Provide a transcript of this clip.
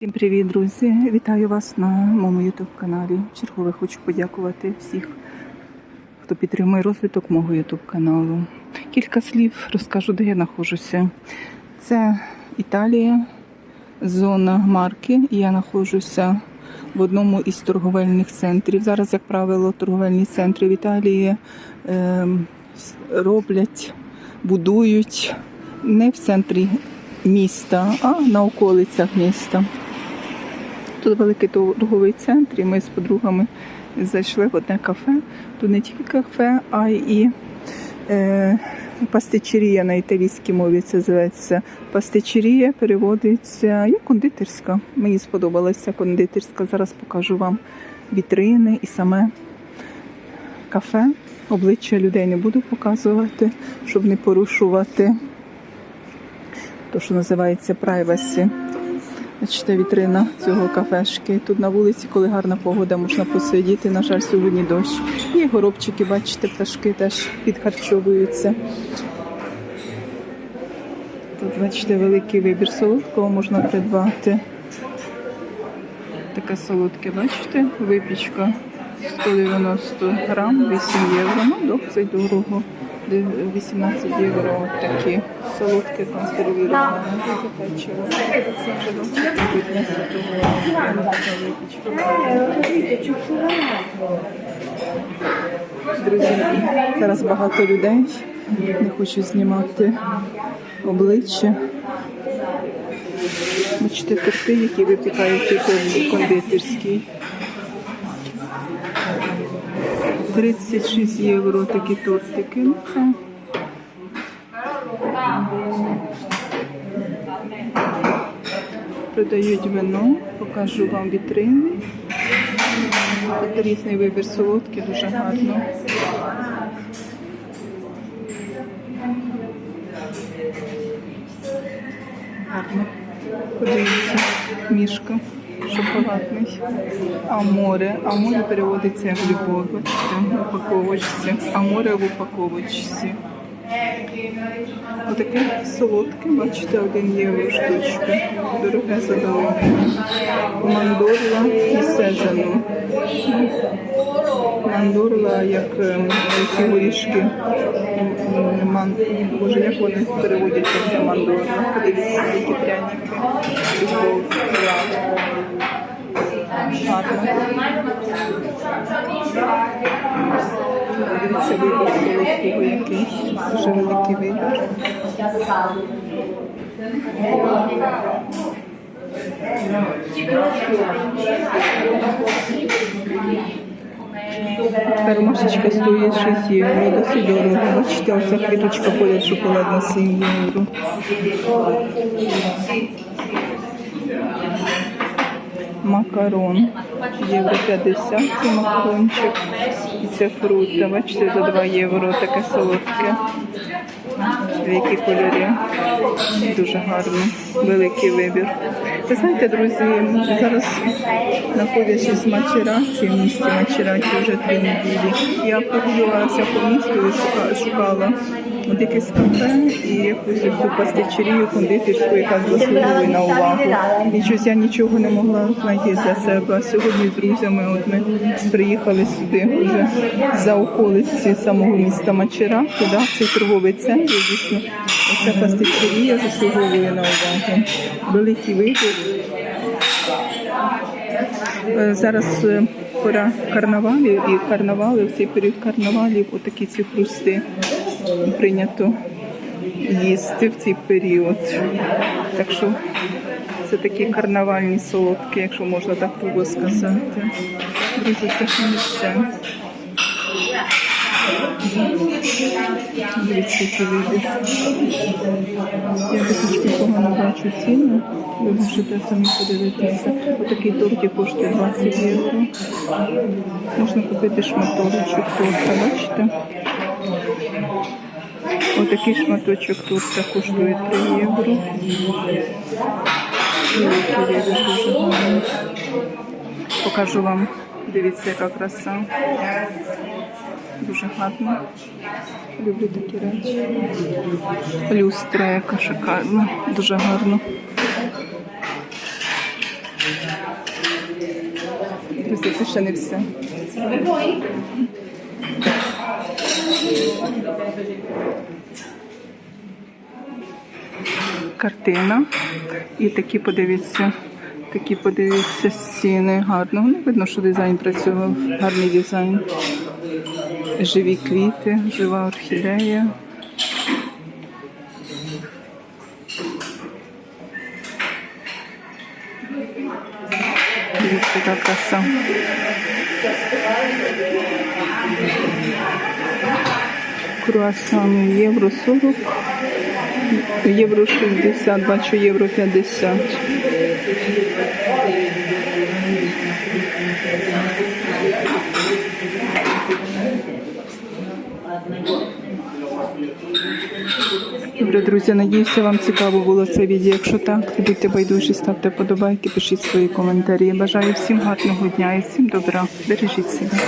Всім привіт, друзі! Вітаю вас на моєму ютуб каналі. Чергове хочу подякувати всіх, хто підтримує розвиток мого ютуб каналу. Кілька слів розкажу, де я знаходжуся. Це Італія, зона марки. Я знаходжуся в одному із торговельних центрів. Зараз, як правило, торговельні центри в Італії с- роблять, будують не в центрі міста, а на околицях міста. Тут великий торговий центр, і ми з подругами зайшли в одне кафе. Тут не тільки кафе, а й е, пастичерія на італійській мові це зветься. Пастичерія переводиться як кондитерська. Мені сподобалася кондитерська. Зараз покажу вам вітрини і саме кафе. Обличчя людей не буду показувати, щоб не порушувати те, що називається privacy. Бачите, вітрина цього кафешки. Тут на вулиці, коли гарна погода, можна посидіти. На жаль, сьогодні дощ. І горобчики, бачите, пташки теж підхарчовуються. Тут, бачите, великий вибір солодкого можна придбати. Таке солодке, бачите, випічка 190 грам, 8 євро. Ну, досить дорого. Де 18 євро такі солодкі консервіроване запечиво. Друзі, зараз багато людей. Не хочу знімати обличчя. Бачите, торти, які випікають у кондитерській. 36 євро такі тортики. Продають вино, покажу вам вітрини. Тут різний вибір солодкий, дуже гарно. Гарно. Подивіться, мішка шоколадний. Аморе. Аморе переводиться як любов. В упаковочці. Аморе в упаковочці. Отаке солодке, бачите, один євро штучка. Дороге задоволення. Мандорла і сезану. Мандорла, як ем, ці горішки. М, Ман... Боже, як вони переводяться це мандорла. Подивіться, які пряники. Любов. Гарно. Дивіться, вибір солодкого який. Дуже великий вибір. Ромашечка стоїть 6 євро, досить дорого. Бачите, оця квіточка поряд шоколадна 7 євро. Макарон. Євро 50 це макарончик. І це фрукт. Бачите, за 2 євро таке солодке. В які кольорі. Дуже гарно. Великий вибір. Ви знаєте, друзі, зараз знаходячись в Мачераті, в місті Мачераті вже три неділі. Я прогулювалася по місту і шукала от якесь кафе і якусь цю пастичерію кондитерську, яка заслуговує на увагу. І щось я нічого не могла знайти для себе. Сьогодні з друзями от ми приїхали сюди вже за околиці самого міста Мачераті, да, цей торговий центр. І Дійсно, ця пастичерія заслуговує на увагу. Великий вибір. Е, Зараз е, пора карнавалів і карнавали, в цей період карнавалів отакі ці хрусти прийнято їсти в цей період. Так що це такі карнавальні солодкі, якщо можна так грубо сказати. Друзі, це ще не все. Дивіться, який вибір. Я трішки погано бачу ціну. Ви можете самі подивитися. Отакий тортик коштує 20 євро. Можна купити шматочок торта, бачите? Отакий шматочок торта коштує 3 євро. Покажу вам. Дивіться, яка краса. Дуже гарно. Люблю такі речі. Люстра, яка шикарна, дуже гарно. Друзі, це ще не все. Картина. І такі подивіться, такі подивіться стіни. Гарно. Ну, видно, що дизайн працював. Гарний дизайн. Живі квіти, жива орхідея. Дивіться, краса. Круасани євро 40, євро 60, бачу євро 50. Добре, друзі, надіюся, вам цікаво було це відео. Якщо так, будьте байдужі, ставте подобайки, пишіть свої коментарі. Бажаю всім гарного дня і всім добра. Бережіть себе.